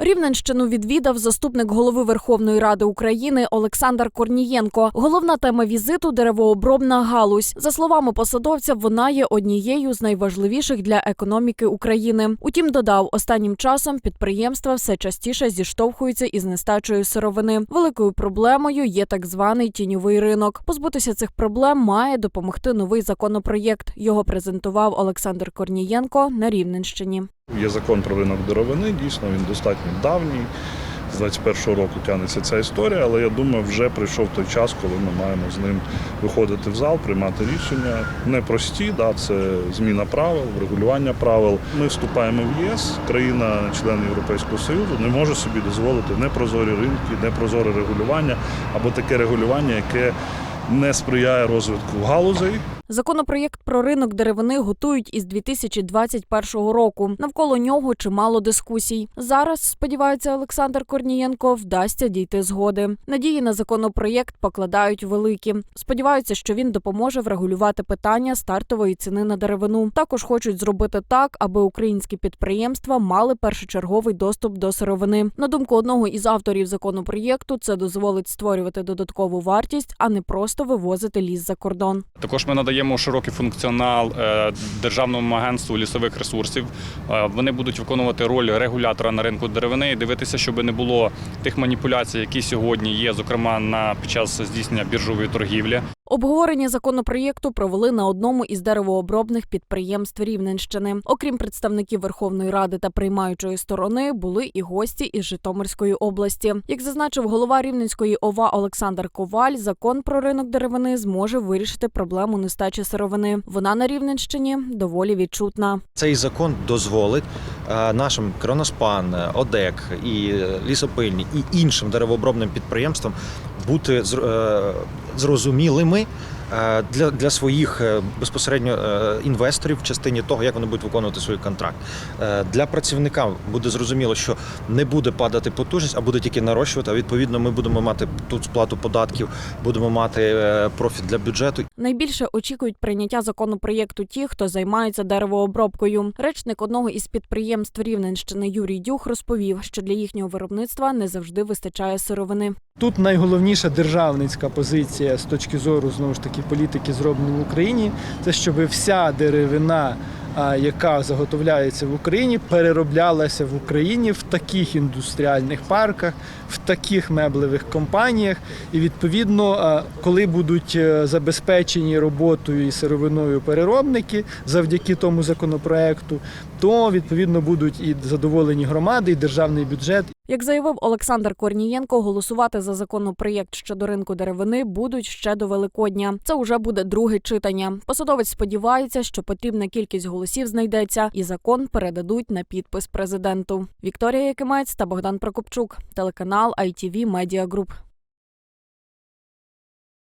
Рівненщину відвідав заступник голови Верховної Ради України Олександр Корнієнко. Головна тема візиту деревообробна галузь. За словами посадовця, вона є однією з найважливіших для економіки України. Утім, додав, останнім часом підприємства все частіше зіштовхуються із нестачею сировини. Великою проблемою є так званий тіньовий ринок. Позбутися цих проблем має допомогти новий законопроєкт. Його презентував Олександр Корнієнко на Рівненщині. Є закон про ринок деревини, дійсно він достатньо давній. З 21-го року тягнеться ця історія, але я думаю, вже прийшов той час, коли ми маємо з ним виходити в зал, приймати рішення. Непрості, да, це зміна правил, врегулювання правил. Ми вступаємо в єС, країна, член Європейського Союзу, не може собі дозволити непрозорі ринки, непрозоре регулювання або таке регулювання, яке не сприяє розвитку галузей. Законопроєкт про ринок деревини готують із 2021 року. Навколо нього чимало дискусій. Зараз сподівається Олександр Корнієнко, вдасться дійти згоди. Надії на законопроєкт покладають великі. Сподіваються, що він допоможе врегулювати питання стартової ціни на деревину. Також хочуть зробити так, аби українські підприємства мали першочерговий доступ до сировини. На думку одного із авторів законопроєкту, це дозволить створювати додаткову вартість, а не просто вивозити ліс за кордон. Також ми надаємо широкий функціонал е, Державному агентству лісових ресурсів. Е, Вони будуть виконувати роль регулятора на ринку деревини і дивитися, щоб не було тих маніпуляцій, які сьогодні є, зокрема на під час здійснення біржової торгівлі. Обговорення законопроєкту провели на одному із деревообробних підприємств Рівненщини. Окрім представників Верховної Ради та приймаючої сторони, були і гості із Житомирської області. Як зазначив голова Рівненської ОВА Олександр Коваль, закон про ринок деревини зможе вирішити проблему нестачі сировини. Вона на Рівненщині доволі відчутна. Цей закон дозволить е, нашим Кроноспан, е, ОДЕК і е, лісопильні і іншим деревообробним підприємствам бути зрозумілими для, для своїх е, безпосередньо е, інвесторів в частині того, як вони будуть виконувати свій контракт. Е, Для працівника буде зрозуміло, що не буде падати потужність, а буде тільки нарощувати. А відповідно, ми будемо мати тут сплату податків, будемо мати е, профіт для бюджету Найбільше очікують прийняття законопроєкту ті, хто займається деревообробкою. Речник одного із підприємств Рівненщини Юрій Дюх розповів, що для їхнього виробництва не завжди вистачає сировини. Тут найголовніша державницька позиція з точки зору знову ж таки політики зроблені в Україні. Це щоб вся деревина, яка заготовляється в Україні, перероблялася в Україні в таких індустріальних парках, в таких меблевих компаніях. І відповідно, коли будуть е, забезпечені роботою і сировиною переробники завдяки тому законопроекту, то відповідно будуть і задоволені громади, і державний бюджет, Як заявив Олександр Корнієнко, голосувати за законопроєкт щодо ринку деревини будуть ще до Великодня. Це вже буде друге читання. Посадовець сподівається, що потрібна кількість голосів знайдеться, і закон передадуть на підпис президенту. Вікторія Якимець та Богдан Прокопчук, телеканал ITV Media Group.